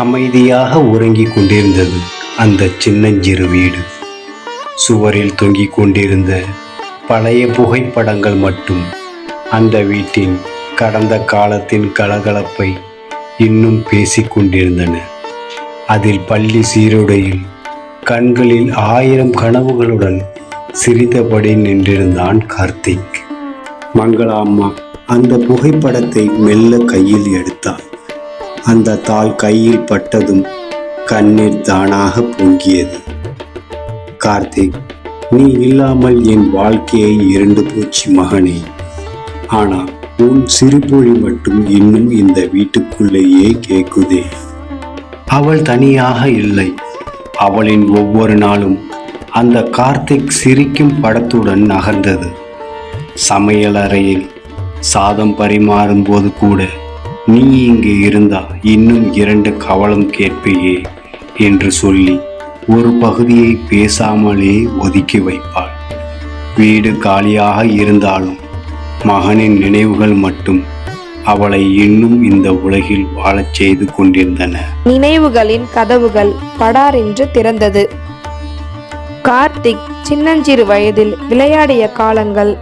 அமைதியாக உறங்கிக் கொண்டிருந்தது அந்த சின்னஞ்சிறு வீடு. சுவரில் தொங்கிக் கொண்டிருந்த பழைய புகைப்படங்கள் மட்டும். அந்த வீட்டின் கடந்த காலத்தின் கலகலப்பை இன்னும் பேசிக் கொண்டிருந்தன. அதில் பள்ளி சீருடையில் கண்களில் ஆயிரம் கனவுகளுடன் சிரித்தபடி நின்றிருந்தான் கார்த்திக். மங்களா அம்மா அந்த புகைப்படத்தை மெல்ல கையில் எடுத்தாள் அந்த தாள் கையில் பட்டதும் கண்ணீர் தானாக பொங்கியது. கார்த்திக் நீ இல்லாமல் என் வாழ்க்கையை இரண்டு போச்சு மகனே. ஆனால் உன் சிறுபொழி மட்டும் இன்னும் இந்த வீட்டுக்குள்ளேயே கேட்குதே. அவள் தனியாக இல்லை. அவளின் ஒவ்வொரு நாளும் அந்த கார்த்திக் சிரிக்கும் படத்துடன் நகர்ந்தது. சமையலறையில் சாதம் பரிமாறும் போது கூட நீ இங்கு இருந்தா இன்னும் இரண்டு கவலம் கேட்பையே என்று சொல்லி ஒரு பகுதியை பேசாமலே ஒதுக்கி வைப்பாள். வீடு காலியாக இருந்தாலும் மகனின் நினைவுகள் மட்டும் அவளை இன்னும் இந்த உலகில் வாழச் செய்து கொண்டிருந்தன. நினைவுகளின் கதவுகள் படாரென்று திறந்தது. கார்த்திக் சின்னஞ்சிறு வயதில் விளையாடிய காலங்கள்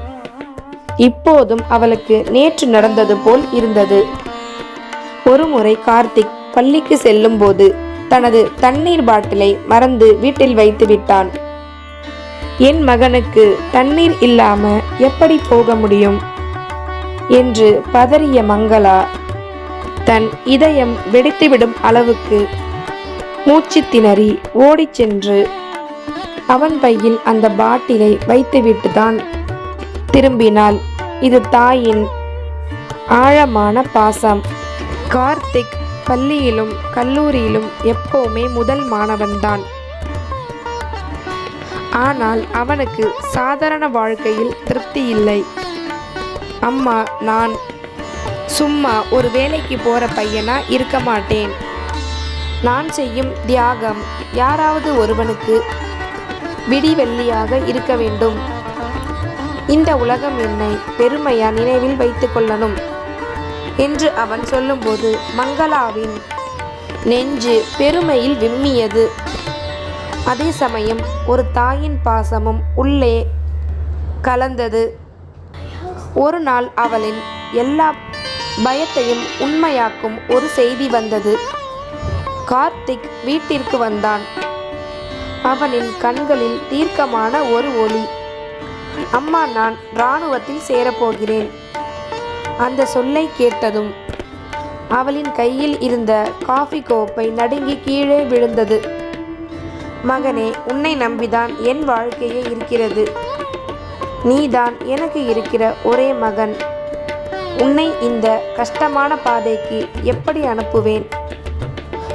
இப்போதும் அவளுக்கு நேற்று நடந்தது போல் இருந்தது. ஒருமுறை கார்த்திக் பள்ளிக்கு செல்லும்போது தனது தண்ணீர் பாட்டிலை மறந்து வீட்டில் வைத்து விட்டான். என் மகனுக்கு தண்ணீர் இல்லாம எப்படி போக முடியும்? என்று பதறிய மங்களா தன் இதயம் வெடித்துவிடும் அளவுக்கு மூச்சு திணறி ஓடிச் சென்று அவன் பையில் அந்த பாட்டிலை வைத்துவிட்டு தான் திரும்பினாள் இது தாயின் ஆழமான பாசம். கார்த்திக் பள்ளியிலும் கல்லூரியிலும் எப்போவுமே முதல் மாணவன்தான். ஆனால் அவனுக்கு சாதாரண வாழ்க்கையில் திருப்தி இல்லை. அம்மா நான் சும்மா ஒரு வேலைக்கு போற பையனா இருக்க மாட்டேன். நான் செய்யும் தியாகம் யாராவது ஒருவனுக்கு விடிவெள்ளியாக இருக்க வேண்டும். இந்த உலகம் என்னை பெருமையா நினைவில் வைத்துக் கொள்ளணும். என்று அவன் சொல்லும்போது மங்களாவின் நெஞ்சு பெருமையில் விம்மியது. அதே சமயம் ஒரு தாயின் பாசமும் உள்ளே கலந்தது. ஒரு நாள் அவளின் எல்லா பயத்தையும் உண்மையாக்கும் ஒரு செய்தி வந்தது. கார்த்திக் வீட்டிற்கு வந்தான். அவனின் கண்களில் தீர்க்கமான ஒரு ஒளி. அம்மா நான் இராணுவத்தில் சேரப்போகிறேன். அந்த சொல்லை கேட்டதும் அவளின் கையில் இருந்த காஃபி கோப்பை நடுங்கி கீழே விழுந்தது. மகனே உன்னை நம்பிதான் என் வாழ்க்கையே இருக்கிறது. நீதான் எனக்கு இருக்கிற ஒரே மகன். உன்னை இந்த கஷ்டமான பாதைக்கு எப்படி அனுப்புவேன்?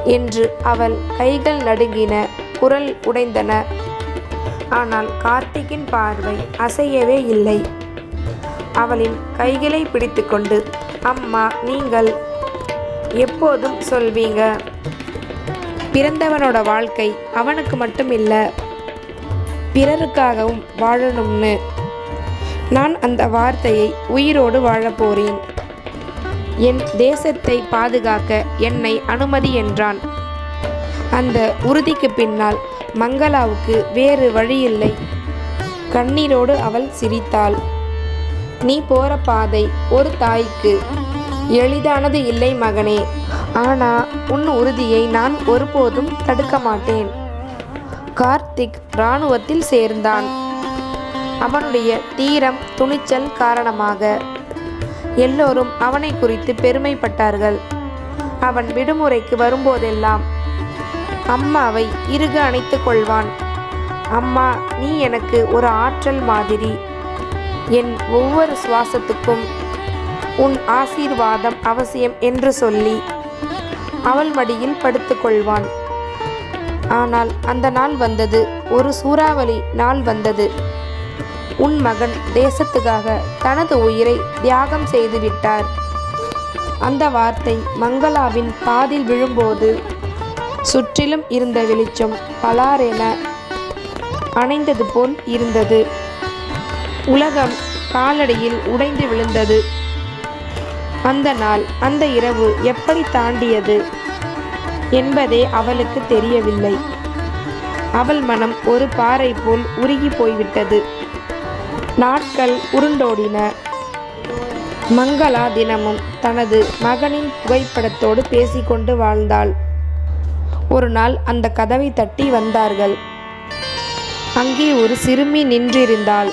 என்று அவள் கைகள் நடுங்கின குரல் உடைந்தன. ஆனால் கார்த்திக்கின் பார்வை அசையவே இல்லை. அவளின் கைகளை பிடித்துக்கொண்டு அம்மா நீங்கள் எப்போதும் சொல்வீங்க பிறந்தவனோட வாழ்க்கை அவனுக்கு மட்டும் இல்லை பிறருக்காகவும் வாழணும்னு. நான் அந்த வார்த்தையை உயிரோடு வாழப்போறேன் என் தேசத்தை பாதுகாக்க என்னை அனுமதி என்றான். அந்த உறுதிக்கு பின்னால் மங்களாவுக்கு வேறு வழியில்லை. கண்ணீரோடு அவள் சிரித்தாள். நீ போற பாதை ஒரு தாய்க்கு. எளிதானது இல்லை மகனே. ஆனா உன் உறுதியை நான் ஒருபோதும் தடுக்க மாட்டேன். கார்த்திக் இராணுவத்தில் சேர்ந்தான். அவனுடைய தீரம் துணிச்சல் காரணமாக. எல்லோரும் அவனை குறித்து பெருமைப்பட்டார்கள். அவன் விடுமுறைக்கு வரும்போதெல்லாம் அம்மாவை இறுக அணைத்துக் கொள்வான். அம்மா நீ எனக்கு ஒரு ஆற்றல் மாதிரி. என் ஒவ்வொரு சுவாசத்துக்கும் உன் ஆசீர்வாதம் அவசியம் என்று சொல்லி அவள் மடியில் படுத்துக்கொள்வான் ஆனால் அந்த நாள் வந்தது ஒரு சூறாவளி நாள் வந்தது. உன் மகன் தேசத்துக்காக தனது உயிரை தியாகம் செய்து விட்டார். அந்த வார்த்தை மங்களாவின் காதில் விழும்போது சுற்றிலும் இருந்த வெளிச்சம் பலாரென அணைந்தது போல் இருந்தது. உலகம் காலடியில் உடைந்து விழுந்தது. அந்த நாள் அந்த இரவு எப்படி தாண்டியது என்பதே அவளுக்கு தெரியவில்லை. அவள் மனம் ஒரு பாறை போல் உருகி போய்விட்டது. நாட்கள் உருண்டோடின. மங்களா தினமும் தனது மகனின் புகைப்படத்தோடு பேசிக்கொண்டு வாழ்ந்தாள். ஒரு நாள் அந்த கதவை தட்டி வந்தார்கள். அங்கே ஒரு சிறுமி நின்றிருந்தாள்.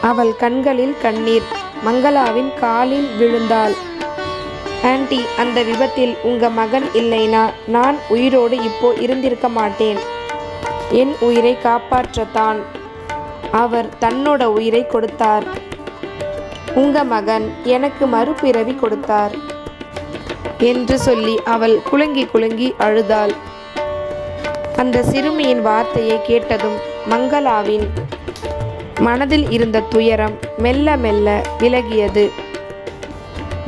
அவள் கண்களில் கண்ணீர். மங்களாவின் காலில் விழுந்தாள். ஆன்ட்டி அந்த விபத்தில் உங்க மகன் இல்லைனா நான் உயிரோடு இப்போ இருந்திருக்க மாட்டேன். என் உயிரை காப்பாற்றத்தான் அவர் தன்னோட உயிரை கொடுத்தார். உங்க மகன் எனக்கு மறுபிறவி கொடுத்தார் என்று சொல்லி அவள் குலுங்கி குலுங்கி அழுதாள். அந்த சிறுமியின் வார்த்தையை கேட்டதும் மங்களாவின் மனதில் இருந்த துயரம் மெல்ல மெல்ல விலகியது.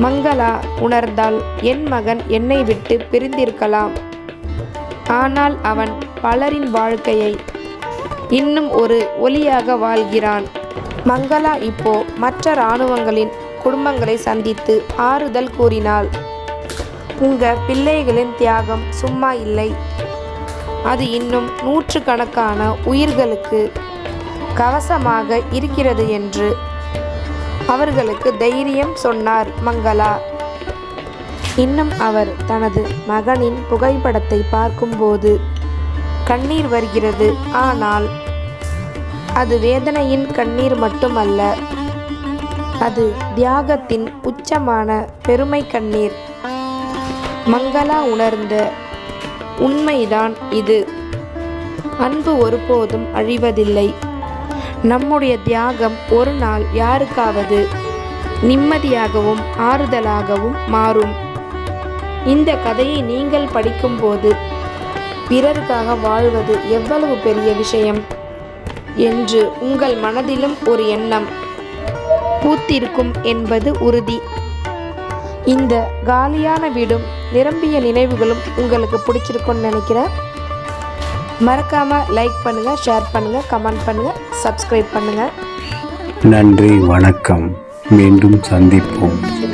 மங்களா உணர்ந்தால் என் மகன் என்னை விட்டு பிரிந்திருக்கலாம். ஆனால் அவன் பலரின் வாழ்க்கையை இன்னும் ஒரு ஒளியாக வாழ்கிறான். மங்களா இப்போ மற்ற இராணுவங்களின் குடும்பங்களை சந்தித்து ஆறுதல் கூறினாள். உங்க பிள்ளைகளின் தியாகம் சும்மா இல்லை. அது இன்னும் நூற்றுக்கணக்கான உயிர்களுக்கு கவசமாக இருக்கிறது என்று அவர்களுக்கு தைரியம் சொன்னார் மங்களா. இன்னும் அவர் தனது மகனின் புகைப்படத்தை பார்க்கும்போது கண்ணீர் வருகிறது. ஆனால் அது வேதனையின் கண்ணீர் மட்டுமல்ல அது தியாகத்தின் உச்சமான பெருமை கண்ணீர். மங்களா உணர்ந்த உண்மைதான் இது. அன்பு ஒருபோதும் அழிவதில்லை. நம்முடைய தியாகம் ஒரு நாள் யாருக்காவது நிம்மதியாகவும் ஆறுதலாகவும் மாறும். இந்த கதையை நீங்கள் படிக்கும்போது பிறருக்காக வாழ்வது எவ்வளவு பெரிய விஷயம்? என்று உங்கள் மனதிலும் ஒரு எண்ணம் பூத்திருக்கும் என்பது உறுதி. இந்த காலியான வீடும் நிரம்பிய நினைவுகளும் உங்களுக்கு பிடிச்சிருக்கும்னு நினைக்கிறேன். மறக்காமல் லைக் பண்ணுங்கள் ஷேர் பண்ணுங்கள் கமெண்ட் பண்ணுங்கள் சப்ஸ்கிரைப் பண்ணுங்கள் நன்றி வணக்கம். மீண்டும் சந்திப்போம். சரி